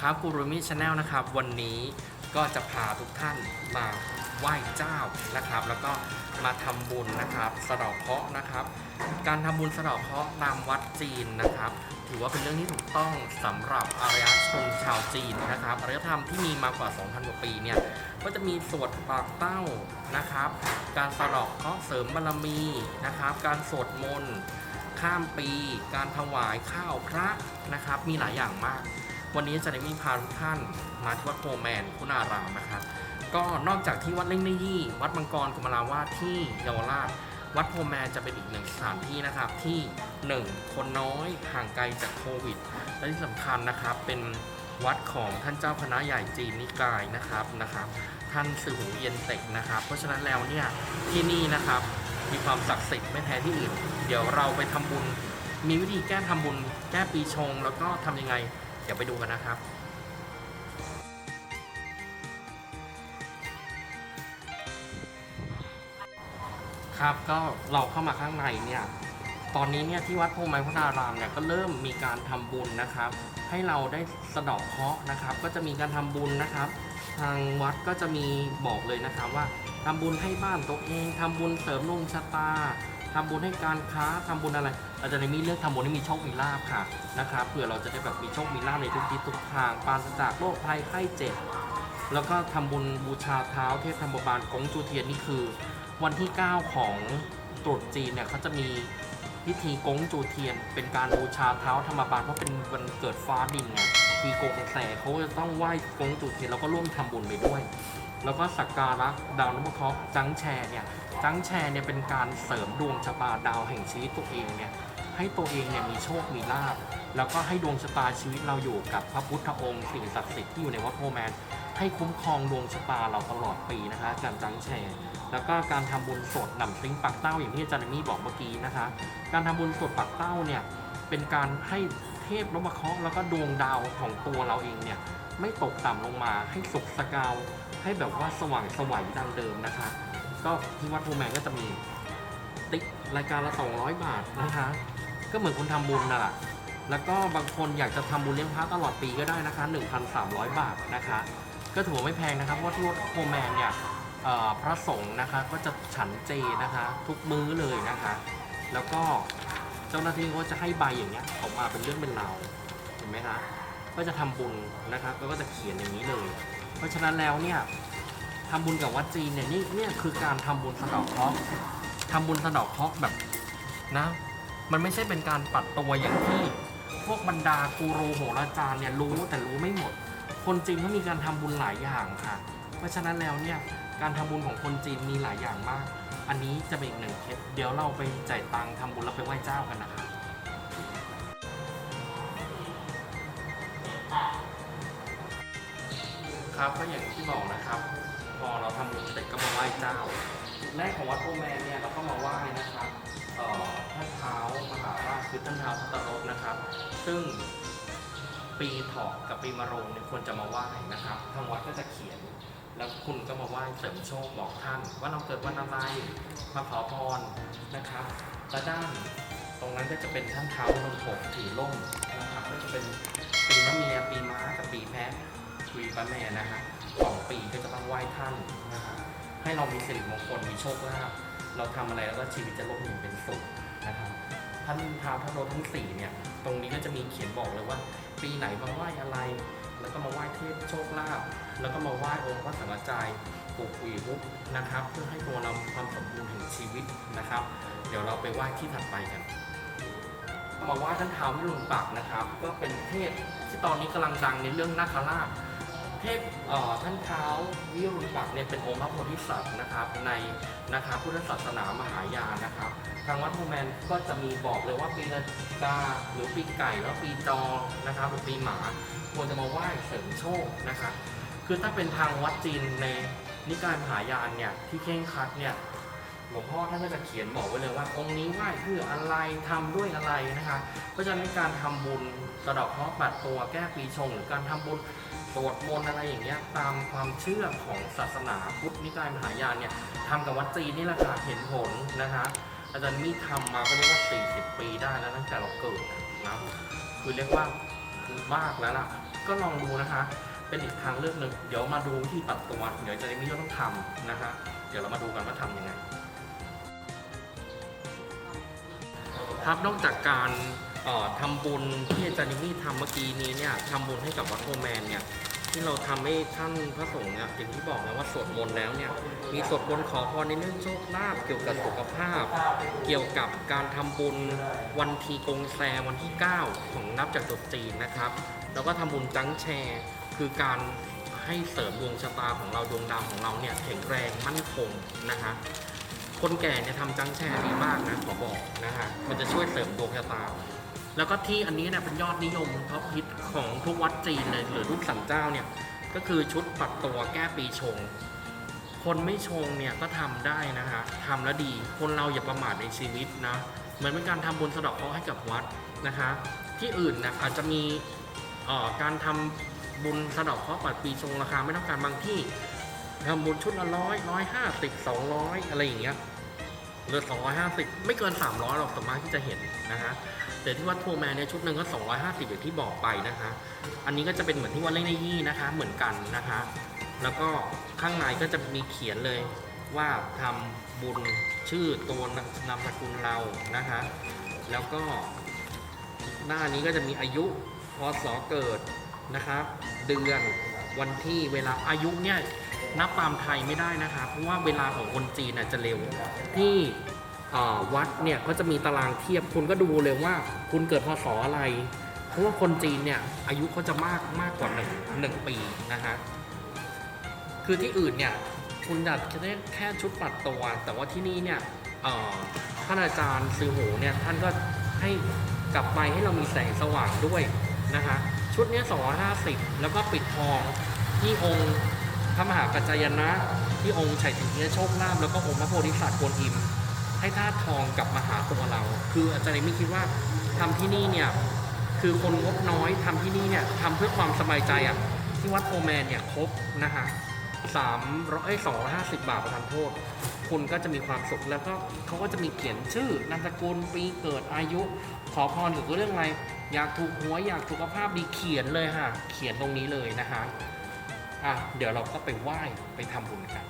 ครับกูรูมี่ชาแนลนะครับ วันนี้ก็จะพาทุกท่านมาไหว้เจ้านะครับ แล้วก็มาทำบุญนะครับสะเดอกเคราะห์นะครับ การทำบุญสะเดอกเคราะห์ตามวัดจีนนะครับ ถือว่าเป็นเรื่องที่ถูกต้องสำหรับอารยชนชาวจีนนะครับอารยธรรมที่มีมากว่า 2,000 กว่าปีเนี่ยก็จะมีสวดปากเต้านะครับ การสะเดอกเคราะห์เสริมบารมีนะครับ การสวดมนต์ข้ามปี การถวายข้าวพระนะครับ มีหลายอย่างมาก วันนี้จะได้มีพาทุกท่านมาที่วัดโพแมนคุณารามนะครับ ก็นอกจากที่วัดเล่งในยี่วัดมังกรกุมาราวาสที่เยาวราช วัดโพแมนจะเป็นอีกหนึ่งสถานที่นะครับที่ 1 คนน้อยห่างไกลจากโควิด และที่สำคัญนะครับเป็นวัดของท่านเจ้าคณะใหญ่จีนนิกายนะครับนะครับ ท่านสือหูเยนเต็กนะครับ เพราะฉะนั้นแล้วเนี่ยที่นี่นะครับมีความศักดิ์สิทธิ์ไม่แพ้ที่อื่น เดี๋ยวเราไปทำบุญ มีวิธีแก้ทำบุญ แก้ปีชง แล้วก็ทำยังไง ดี๋ยวไปดูกันนะครับ ครับก็เราเข้ามาข้างในเนี่ยตอนนี้เนี่ยที่วัดโพไม้พระนารามเนี่ยก็เริ่มมีการทำบุญนะครับ ให้เราได้สะดอกเคราะห์นะครับ ก็จะมีการทำบุญนะครับ ทางวัดก็จะมีบอกเลยนะครับว่าทำบุญให้บ้านตัวเองทำบุญเสริมดวงชะตา ทำบุญให้การค้าทำบุญอะไรเราจะได้มีเรื่องทำบุญให้มีโชค มีลาภค่ะนะครับเผื่อเราจะได้แบบมีโชค มีลาภในทุกทิศทุกทางปราศจากโรคภัยไข้เจ็บ แล้วก็ทำบุญบูชาเท้าเทพธรรมบาลกงจูเทียนนี่คือ วันที่ 9 ของตรุษจีนเนี่ยเขาจะมีพิธีกงจูเทียน เป็นการบูชาเท้าธรรมบาลเพราะเป็นวันเกิดฟ้าดินไงทีกงแสเขาจะต้องไหว้กงจูเทียนแล้วก็ร่วมทำบุญไปด้วย แล้วก็สักการะดาวนพเคราะห์จังแชเนี่ยจังแชเนี่ยเป็นการเสริมดวงชะตาดาวแห่งชีวิตตัวเองเนี่ยให้ตัวเองเนี่ยมีโชค มีลาภ แล้วก็ให้ดวงชะตาชีวิตเราอยู่กับพระพุทธองค์สิ่งศักดิ์สิทธิ์ที่อยู่ในวัดโพแมน ให้คุ้มครองดวงชะตาเราตลอดปีนะคะอาจารย์จังแชร์ แล้วก็การทำบุญสดหนำซิงปักเต้าอย่างที่อาจารย์มี่บอกเมื่อกี้นะคะ การทำบุญสดปักเต้าเนี่ยเป็นการให้เทพนพเคราะห์แล้วก็ดวงดาวของตัวเราเองเนี่ย ไม่ตกต่ำลงมา ให้สุกสกาวให้แบบว่าสว่างสวัยดังเดิมนะคะ ก็ที่วัดโพแมนก็จะมีติ๊กรายการละ 200 บาทนะคะ ก็เหมือนคนทำบุญน่ะแหละแล้วก็บางคนอยากจะทำบุญเลี้ยงพระตลอดปีก็ได้นะคะ 1,300 บาทนะคะ ก็ถือว่าไม่แพงนะครับเพราะว่าที่วัดโพแมนเนี่ยพระสงฆ์นะคะก็จะฉันเจนะคะ ทุกมื้อเลยนะคะ แล้วก็เจ้าหน้าที่ก็จะให้ใบอย่างเงี้ยออกมาเป็นเรื่องเป็นราวเห็นไหมคะ ก็จะทำบุญนะครับแล้วก็จะเขียนอย่างนี้เลย เพราะฉะนั้นแล้วเนี่ยทำบุญกับวัดจีนเนี่ยนี่เนี่ยคือการทำบุญสะดอกเคราะห์ทำบุญสะดอกเคราะห์แบบนะ มันไม่ใช่เป็นการปัดตัวอย่างที่พวกบรรดากูรูโหราจารย์เนี่ยรู้แต่รู้ไม่หมด คนจีนเขามีการทำบุญหลายอย่างค่ะ เพราะฉะนั้นแล้วเนี่ยการทำบุญของคนจีนมีหลายอย่างมาก อันนี้จะเป็นอีกหนึ่งเคสเดี๋ยวเราไปจ่ายตังค์ทำบุญแล้วไปไหว้เจ้ากันนะครั ครับก็อย่างที่บอกนะครับ พอเราทำบุญเสร็จก็มาไหว้เจ้าจุดแรกของวัดโพแมนเนี่ยเราก็มาไหว้นะครับเอ่อท่านเท้ามหาราชคือท่านเท้าพัตรสนะครับ ซึ่งปีเถาะกับปีมะโรงเนี่ยควรจะมาไหว้นะครับทางวัดก็จะเขียน แล้วคุณก็มาไหว้เสริมโชคบอกท่าน ว่าเราเกิดวันอะไรมาขอพรนะครับและด้านตรงนั้นก็จะเป็นท่านเท้านนทกถือล่มนะครับก็จะเป็นปีมะเมียปีม้ากับปีแพะ ปีพระแม่นะฮะสองปีก็จะต้องไหว้ท่านนะครับให้เรามีสิริมงคลมีโชคลาภเราทำอะไรแล้วก็ชีวิตจะร่มเย็นเป็นสุขนะครับท่านท้าวท่านรทั้งสี่เนี่ย ตรงนี้ก็จะมีเขียนบอกเลยว่า ปีไหนมาไหว้อะไร แล้วก็มาไหว้เทพโชคลาภแล้วก็มาไหว้องค์พระสังฆจายปลูกปุยบุกนะครับ เพื่อให้ตัวเรามีความสมบูรณ์แห่งชีวิตนะครับ เดี๋ยวเราไปไหว้ที่ถัดไปกันมาไหว้ท่านท้าววิรุณปักษ์นะครับ ก็เป็นเทพที่ตอนนี้กำลังดังในเรื่องนาคราช เทพเอ่อท่านเท้าวิรุณปักษ์เนี่ยเป็นองค์พระโพธิสัตว์นะครับในนะครับพุทธศาสนามหายานนะครับทางวัดโพแมนก็จะมีบอกเลยว่าปีละกาหรือปีไก่แล้วปีจอนะครับหรือปีหมาควรจะมาไหว้เสริมโชคนะครับคือถ้าเป็นทางวัดจีนในนิกายมหายานเนี่ยที่เคร่งคัดเนี่ยหลวงพ่อท่านก็จะเขียนบอกไว้เลยว่าองค์นี้ไหว้เพื่ออะไรทำด้วยอะไรนะคะเพราะฉะนั้นการทำบุญสะดอกเคราะห์ปัดตัวแก้ปีชง หรือการทำบุญ วดมนต์อะไรอย่างเงี้ยตามความเชื่อของศาสนาพุทธนิกายมหายานเนี่ยทำกับวัดจีนนี่แหละค่ะเห็นผลนะคะอาจารย์มีทำมาก็เรียกว่า 40 ปีได้แล้วตั้งแต่เราเกิดนะคือเรียกว่ามากแล้วล่ะ ก็ลองดูนะคะ เป็นอีกทางเลือกหนึ่งเดี๋ยวมาดูวิธีปัดตัว เดี๋ยวอาจะได้ไม่ต้องทำนะคะ เดี๋ยวเรามาดูกันว่าทำยังไงครับนอกจากการออทำบุญที่อาจารย์นิมี่ทำเมื่อกี้นี้เนี่ยทำบุญให้กับวัดโพแมนเนี่ย ที่เราทำให้ท่านพระสงฆ์เนี่ยอย่างที่บอกแล้วว่าสวดมนต์แล้วเนี่ยมีสวดมนต์ขอพรในเรื่องโชคลาภเกี่ยวกับสุขภาพ เกี่ยวกับการทำบุญวันทีกงแซวันที่ 9 ของนับจากตรุษจีนนะครับ แล้วก็ทำบุญจังแชร์คือการให้เสริมดวงชะตาของเราดวงดาวของเราเนี่ยแข็งแรงมั่นคงนะคะคนแก่เนี่ยทำจังแชร์ดีมากนะขอบอกนะฮะมันจะช่วยเสริมดวงชะตา แล้วก็ที่อันนี้เนี่ยเป็นยอดนิยมท็อปฮิตของทุกวัดจีนเลยหรือทุกสันเจ้าเนี่ยก็คือชุดปัดตัวแก้ปีชง คนไม่ชงเนี่ยก็ทำได้นะฮะทำแล้วดี คนเราอย่าประมาทในชีวิตนะเหมือนเป็นการทำบุญสะดาะเคราะห์ให้กับวัดนะคะที่อื่นนะอาจจะมีการทำบุญสะดาะเคราะห์ปัดปีชงราคาไม่ต้องการบางที่ทำบุญชุดละร้อยร้อยห้าสิบสองร้อยอะไรอย่างเงี้ยเหลือสองร้อยห้าสิบไม่เกินสามร้อยหรอกสมมติที่จะเห็นนะฮะ แต่ที่วัดโพแมนเนี่ยชุดหนึ่งก็ 250อย่างที่บอกไปนะคะ อันนี้ก็จะเป็นเหมือนที่วัดเล่นในยี่นะคะ เหมือนกันนะคะ แล้วก็ข้างในก็จะมีเขียนเลยว่าทำบุญชื่อตัวนามสกุลเรานะคะ แล้วก็หน้านี้ก็จะมีอายุพศเกิดนะครับ เดือนวันที่เวลาอายุเนี่ยนับตามไทยไม่ได้นะคะ เพราะว่าเวลาของคนจีนน่ะจะเร็วที่ วัดเนี่ยก็จะมีตารางเทียบคุณก็ดูเลยว่าคุณเกิดพศอะไร เพราะว่าคนจีนเนี่ยอายุเขาจะมากมากกว่าหนึ่งหนึ่งปีนะฮะคือที่อื่นเนี่ยคุณอยากจะได้แค่ชุดปัดตัว แต่ว่าที่นี่เนี่ยท่านอาจารย์ซือโหเนี่ยท่านก็ให้กลับไปให้เรามีแสงสว่างด้วยนะคะชุดนี้ย250แล้วก็ปิดทองที่องค์พระมหากัจจายนะ ที่องค์ชัยสิงเทียโชคลาภแล้วก็องค์พระโพธิสัตว์กวนอิม ให้ธาตุทองกลับมาหาตัวเรา คืออาจารย์ไม่คิดว่าทำที่นี่เนี่ยคือคนงบน้อยทำที่นี่เนี่ยทำเพื่อความสบายใจอะที่วัดโพแมนเนี่ยครบนะคะสามร้อยสองร้อยห้าสิบบาทประทานโทษคุณก็จะมีความสุขแล้วก็เขาก็จะมีเขียนชื่อนามสกุลปีเกิดอายุ ขอพรหรือเรื่องอะไร อยากถูกหวยอยากสุขภาพดีเขียนเลยค่ะ เขียนตรงนี้เลยนะคะอะเดี๋ยวเราก็ไปไหว้ไปทำบุญกัน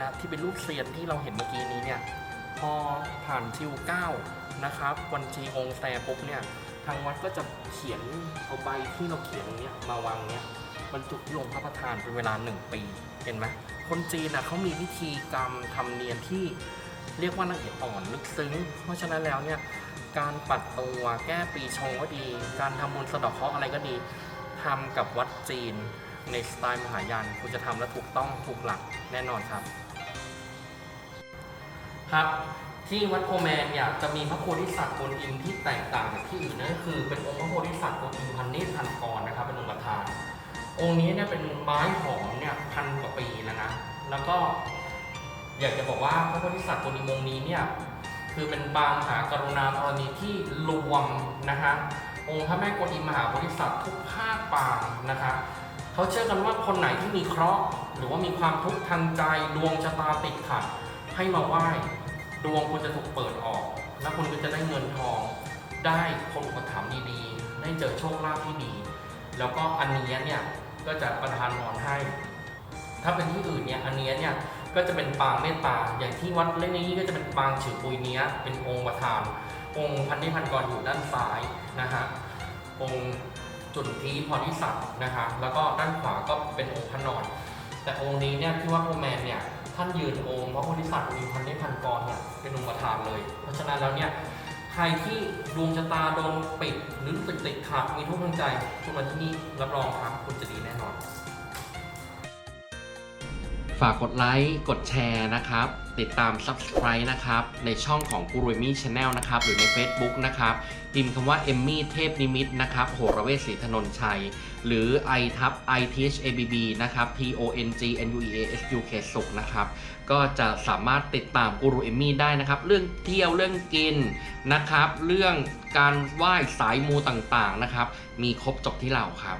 นะที่เป็นรูปเซียนที่เราเห็นเมื่อกี้นี้เนี่ยพอผ่านชิวเก้านะครับ วันชีองค์แซปุ๊บเนี่ยทางวัดก็จะเขียนเอาใบที่เราเขียนเนี้ยมาวางเนี้ยบรรจุลงพระประธานเป็นเวลาหนึ่งปีเห็นไหมคนจีนนะเขามีพิธีกรรมทำเนียมที่เรียกว่าละเอียดอ่อนลึกซึ้ง เพราะฉะนั้นแล้วเนี่ยการปัดตัวแก้ปีชงก็ดี การทำบุญสะดอกเคราะห์อะไรก็ดีทำกับวัดจีนในสไตล์มหายานคุณจะทำแล้วถูกต้องถูกหลักแน่นอนครับ ครับ ที่วัดโพแมนเนี่ยจะมีพระโพธิสัตว์กวนอิมที่แตกต่างจากที่อื่นนั่นก็คือ เป็นองค์พระโพธิสัตว์กวนอิมพันเนตรพันกรนะครับเป็นองค์ประธาน องค์นี้เนี่ยเป็นไม้หอมเนี่ยพันกว่าปีแล้วนะแล้วก็อยากจะบอกว่าพระโพธิสัตว์กวนอิมองค์นี้เนี่ยคือเป็นปางมหากรุณาธรณีที่รวมนะคะองค์พระแม่กวนอิมมหาโพธิสัตว์ทุกภาคปางนะคะเขาเชื่อกันว่าคนไหนที่มีเคราะห์หรือว่ามีความทุกข์ทางใจดวงชะตาติดขัด ให้มาไหว้ดวงคุณจะถูกเปิดออก แล้วคุณก็จะได้เงินทอง ได้คนอุปถัมภ์ดีๆ ได้เจอโชคลาภที่ดี แล้วก็อันเนี้ยเนี่ยก็จะประทานพรให้ ถ้าเป็นที่อื่นเนี่ยอันเนี้ยเนี่ยก็จะเป็นปางเมตตา อย่างที่วัดเล่นนี้ก็จะเป็นปางฉือปุยเนี้ย เป็นองค์ประธาน องค์พันธิพันกรอยู่ด้านซ้ายนะฮะ องค์จุนทีพรทิสัตว์นะคะ แล้วก็ด้านขวาก็เป็นองค์พระนอน แต่องค์นี้เนี่ยที่วัดโพแมนเนี่ย ท่านยืนองค์พระโพธิสัตว์มีพันธิพันกรเนี่ยเป็นองค์ประธานเลย เพราะฉะนั้นแล้วเนี่ยใครที่ดวงชะตาโดนปิดหรือรู้สึกติดขัดมีทุกข์ทางใจคุณมาที่นี่รับรองครับคุณจะดีแน่นอน ฝากกดไลค์กดแชร์นะครับ ติดตาม Subscribe นะครับ ในช่องของกูรูเอมี่ชาแนลนะครับ หรือใน Facebook นะครับพิมพ์คำว่าเอมมี่เทพนิมิตนะครับโหรเวศศรีธนนชัย หรือ i ทับ i t h a b b นะครับ t o n g n u e a s u k สุขนะครับ ก็จะสามารถติดตามกูรูเอมมี่ได้นะครับ เรื่องเที่ยวเรื่องกินนะครับ เรื่องการไหว้สายมูต่างๆนะครับ มีครบจบที่เราครับ